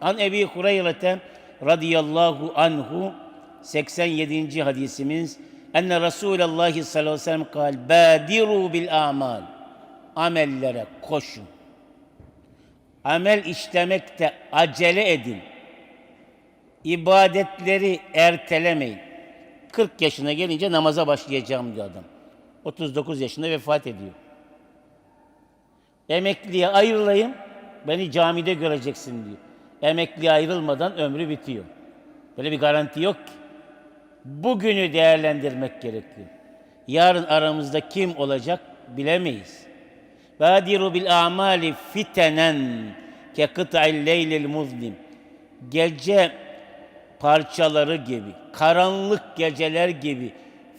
An Ebi Hureyre'te radıyallahu anhu 87. hadisimiz enne Resulullah sallallahu aleyhi ve sellem kal badiru bil amal amellere koşun. Amel işlemekte acele edin. İbadetleri ertelemeyin. 40 yaşına gelince namaza başlayacağım diyor adam. 39 yaşında vefat ediyor. Emekliye ayrılayım, beni camide göreceksin diyor. Emekliye ayrılmadan ömrü bitiyor. Böyle bir garanti yok ki. Bugünü değerlendirmek gerekiyor. Yarın aramızda kim olacak bilemeyiz. Badiru bil amali fitenen ke kıta'il leylil muzlim. Gece parçaları gibi, karanlık geceler gibi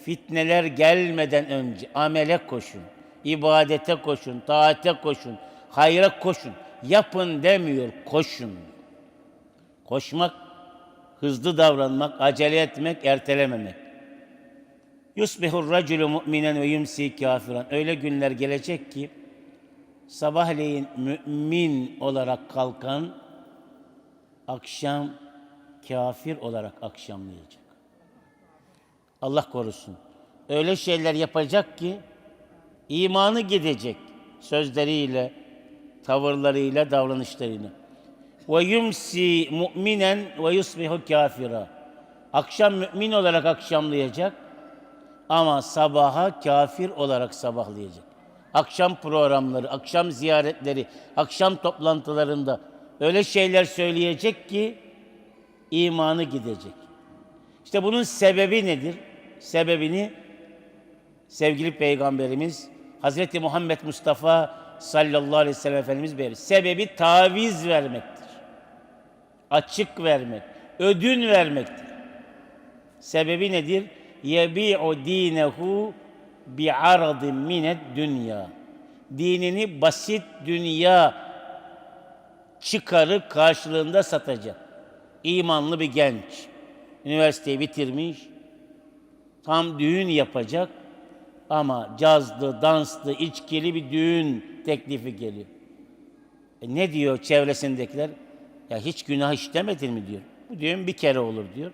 fitneler gelmeden önce amele koşun, ibadete koşun, taate koşun, hayra koşun. Yapın demiyor, koşun. Koşmak, hızlı davranmak, acele etmek, ertelememek. Yusbihur raculu mu'minen ve yumsi kafiran. Öyle günler gelecek ki sabahleyin mümin olarak kalkan akşam kafir olarak akşamlayacak. Allah korusun. Öyle şeyler yapacak ki imanı gidecek sözleriyle, tavırlarıyla, davranışlarıyla. Ve yumsi mu'minen ve yusbihu kafira. Akşam mümin olarak akşamlayacak ama sabaha kafir olarak sabahlayacak. Akşam programları, akşam ziyaretleri, akşam toplantılarında öyle şeyler söyleyecek ki imanı gidecek. İşte bunun sebebi nedir? Sebebini sevgili Peygamberimiz Hazreti Muhammed Mustafa sallallahu aleyhi ve sellem Efendimiz verir. Sebebi taviz vermektir. Açık vermek, ödün vermektir. Sebebi nedir? Yebi'u dinehu bi'aradin minet dünya. Dinini basit dünya çıkarı karşılığında satacak. İmanlı bir genç. Üniversiteyi bitirmiş. Tam düğün yapacak. Ama cazlı, danslı, içkili bir düğün teklifi geliyor. E ne diyor çevresindekiler? Ya hiç günah işlemedin mi diyor. Bu düğün bir kere olur diyor.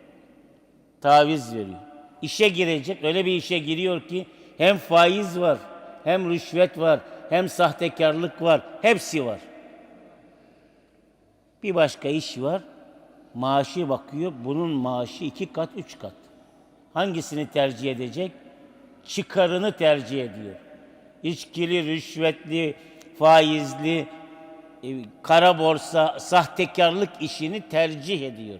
Taviz veriyor. İşe girecek, öyle bir işe giriyor ki hem faiz var, hem rüşvet var, hem sahtekarlık var, hepsi var. Bir başka iş var, maaşı bakıyor, bunun maaşı iki kat, üç kat. Hangisini tercih edecek? Çıkarını tercih ediyor. İçkili, rüşvetli, faizli, kara borsa, sahtekarlık işini tercih ediyor.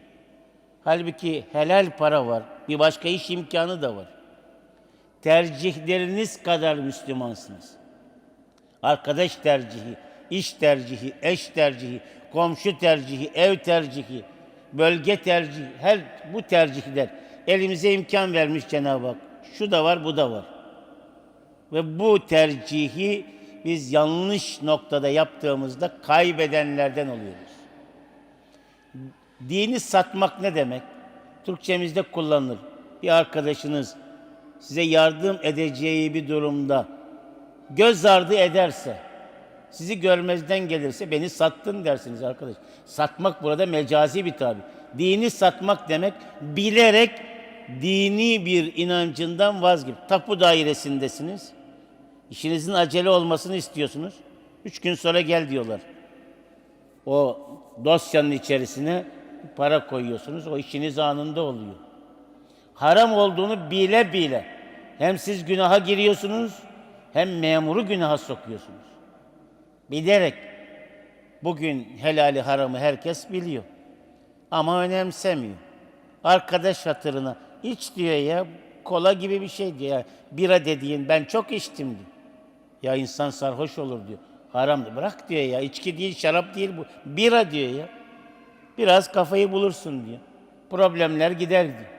Halbuki helal para var, bir başka iş imkanı da var. Tercihleriniz kadar Müslümansınız. Arkadaş tercihi, iş tercihi, eş tercihi, komşu tercihi, ev tercihi, bölge tercihi, her bu tercihler elimize imkan vermiş Cenab-ı Hak. Şu da var, bu da var. Ve bu tercihi biz yanlış noktada yaptığımızda kaybedenlerden oluyoruz. Dini satmak ne demek? Türkçemizde kullanılır. Bir arkadaşınız size yardım edeceği bir durumda göz ardı ederse, sizi görmezden gelirse beni sattın dersiniz arkadaş. Satmak burada mecazi bir tabi. Dini satmak demek bilerek dini bir inancından vazgeç. Tapu dairesindesiniz. İşinizin acele olmasını istiyorsunuz. Üç gün sonra gel diyorlar. O dosyanın içerisine para koyuyorsunuz. O işiniz anında oluyor. Haram olduğunu bile bile hem siz günaha giriyorsunuz hem memuru günaha sokuyorsunuz. Bilerek bugün helali haramı herkes biliyor. Ama önemsemiyor. Arkadaş hatırına iç diyor ya kola gibi bir şey diyor. Bira dediğin ben çok içtim diyor. Ya insan sarhoş olur diyor. Haram bırak diyor ya içki değil şarap değil bu. Bira diyor ya. Biraz kafayı bulursun diyor. Problemler gider diyor.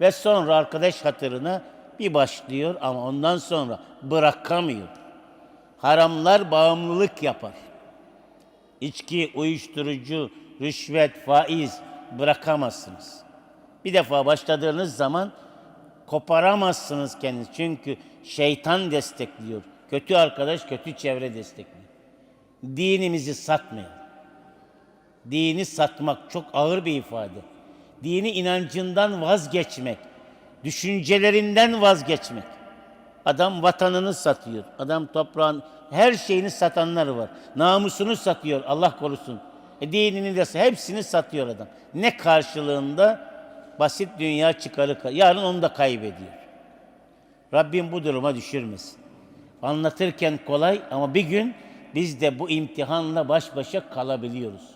Ve sonra arkadaş hatırına bir başlıyor ama ondan sonra bırakamıyor. Haramlar bağımlılık yapar. İçki, uyuşturucu, rüşvet, faiz bırakamazsınız. Bir defa başladığınız zaman koparamazsınız kendinizi. Çünkü şeytan destekliyor. Kötü arkadaş, kötü çevre destekliyor. Dinimizi satmayalım. Dini satmak çok ağır bir ifade. Dini inancından vazgeçmek, düşüncelerinden vazgeçmek. Adam vatanını satıyor. Adam toprağın her şeyini satanlar var. Namusunu satıyor Allah korusun. E dinini de hepsini satıyor adam. Ne karşılığında? Basit dünya çıkarı. ka- Yarın onu da kaybediyor. Rabbim bu duruma düşürmesin. Anlatırken kolay ama bir gün biz de bu imtihanla baş başa kalabiliyoruz.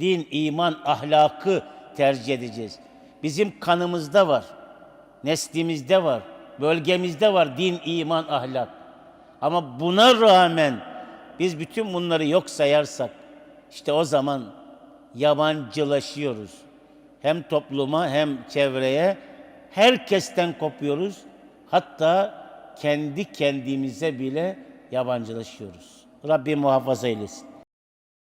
Din, iman, ahlakı tercih edeceğiz. Bizim kanımızda var, neslimizde var, bölgemizde var din, iman, ahlak. Ama buna rağmen biz bütün bunları yok sayarsak işte o zaman yabancılaşıyoruz. Hem topluma hem çevreye herkesten kopuyoruz. Hatta kendi kendimize bile yabancılaşıyoruz. Rabbim muhafaza eylesin.